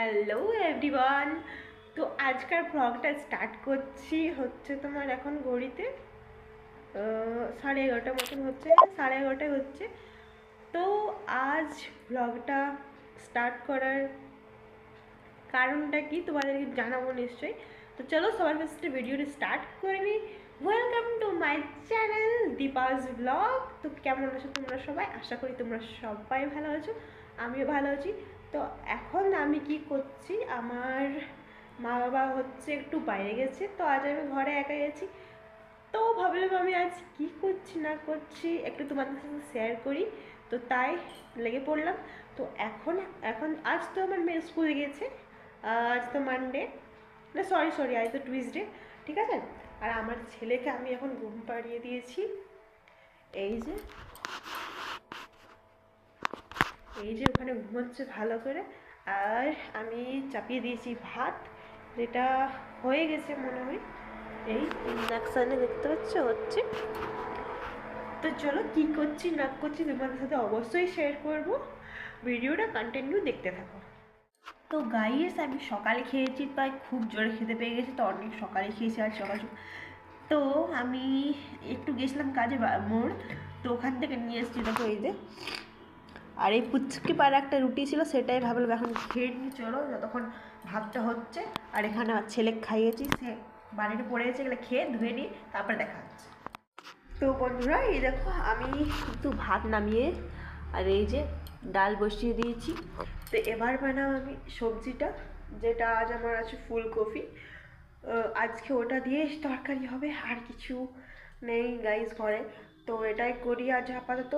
Hello everyone তো আজকার ব্লগটা স্টার্ট করছি হচ্ছে তোমার এখন আহ, সাড়ে এগারোটার মতন হচ্ছে সাড়ে এগারোটায় হচ্ছে। তো আজ ব্লগটা স্টার্ট করার কারণটা কি তোমাদেরকে জানাব নিশ্চয়ই। তো চলো সবার ফার্স্টে ভিডিওটা স্টার্ট করে নিই। Welcome to my channel Deepa's blog তো কেমন আছো তোমরা সবাই? আশা করি তোমরা সবাই ভালো আছো, আমিও ভালো আছি। তো এখন আমি কি করছি, আমার মা বাবা হচ্ছে একটু বাইরে গেছে, তো আজ আমি ঘরে একা গেছি তো ভাবলাম আমি আজ কি করছি, না করছি, একটু তোমাদের সাথে শেয়ার করি। তো তাই লেগে পড়লাম। তো এখন এখন আজ তো আমার মেয়ে স্কুলে গেছে আজ তো মানডে না সরি সরি আজ তো টুইসডে ঠিক আছে? আর আমার ছেলেকে আমি এখন ঘুম পাড়িয়ে দিয়েছি। এই যে। এই যে ওখানে ঘুমোচ্ছে ভালো করে। আর আমি চাপিয়ে দিয়েছি ভাত, যেটা হয়ে গেছে মনে হয়। এই ইন্ডাকশানে দেখতে পাচ্ছ, হচ্ছে। তো চলো কি করছি না করছি তোমাদের সাথে অবশ্যই শেয়ার করব। ভিডিওটা কন্টিনিউ দেখতে থাকো। তো গাইস আমি সকালে খেয়েছি তাই খুব জোরে খেতে পেয়ে গেছি, তো অনেক সকালে খেয়েছি আর সকাল তো আমি একটু গেছিলাম কাজে মোড়, তো ওখান থেকে নিয়ে এসেছি দেখো এই যে। আর এই পুচকি পাড়া একটা রুটি ছিল, সেটাই ভাবলাম এখন খেয়ে নিয়ে চলো যতক্ষণ ভাতটা হচ্ছে। আর এখানে আমার ছেলে খাইয়েছি, সে বাড়িতে পড়ে গেছে, এগুলো খেয়ে ধুয়ে নিয়ে তারপরে দেখা হচ্ছে। তো বন্ধুরা, এই দেখো আমি একটু ভাত নামিয়ে, আর এই যে ডাল বসিয়ে দিয়েছি। তো এবার বানাও আমি সবজিটা যেটা আজ আমার আছে ফুলকপি। আজকে ওটা দিয়ে তরকারি হবে আর কিছু নেই গাইস ঘরে। তো এটাই করি আজ আপাতত।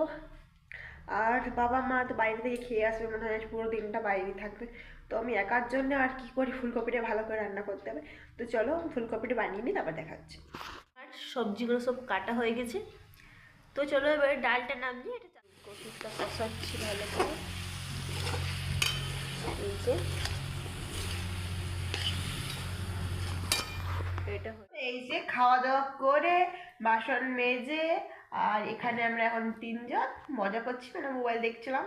আর বাবা মা তো বাইরে থেকে খেয়ে আসবে মনে হয় পুরো দিনটা বাইরেই থাকবে। তো আমি একার জন্য আর কি করি ফুলকপিটা ভালো করে রান্না করতে হবে। তো চলো ফুলকপিটা বানিয়ে নিই তারপর দেখাচ্ছি আর সবজিগুলো সব কাটা হয়ে গেছে। তো চলো এবার ডালটা নামিয়ে এটা কপিটা কষাচ্ছি ভালো করে। এই যে। খাওয়া দাওয়া করে বাসন মেজে, আর এখানে আমরা এখন তিনজন। মজা করছি মানে মোবাইল দেখছিলাম।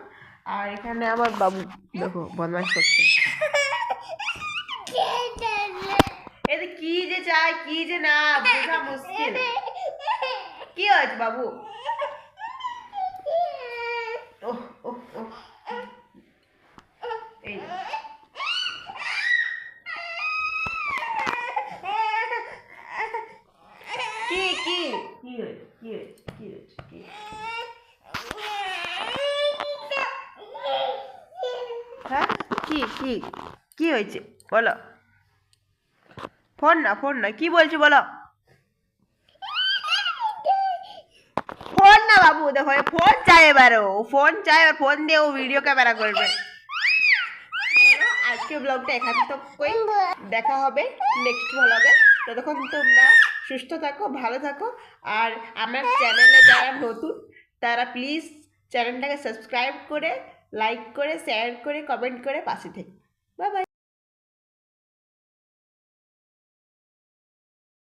আর এখানে আমার বাবু, দেখো বদমাস করছে। কি যে চাই, কি যে না, বোঝা মুশকিল। কি হয়েছে বাবু ওহ ওহ ওহ এই যে। কি কি কি হয়েছে কি হয়েছে কি হয়েছে কি হ্যাঁ কি? কি হয়েছে? বলো। ফোন না ফোন না। কি বলছি বলো? ফোন না বাবু, দেখো ফোন চাই এবারে ও ফোন চাই আর ফোন দিয়ে ও ভিডিও ক্যামেরা করবে। আজকে ব্লগটা এখান থেকে দেখা হবে নেক্সট ব্লগে ততক্ষণ তোমরা সুস্থ থাকো, ভালো থাকো। আর আমার চ্যানেলে যারা নতুন, তারা প্লিজ চ্যানেলটাকে সাবস্ক্রাইব করে লাইক করে শেয়ার করে কমেন্ট করে পাশে থেকে। Bye bye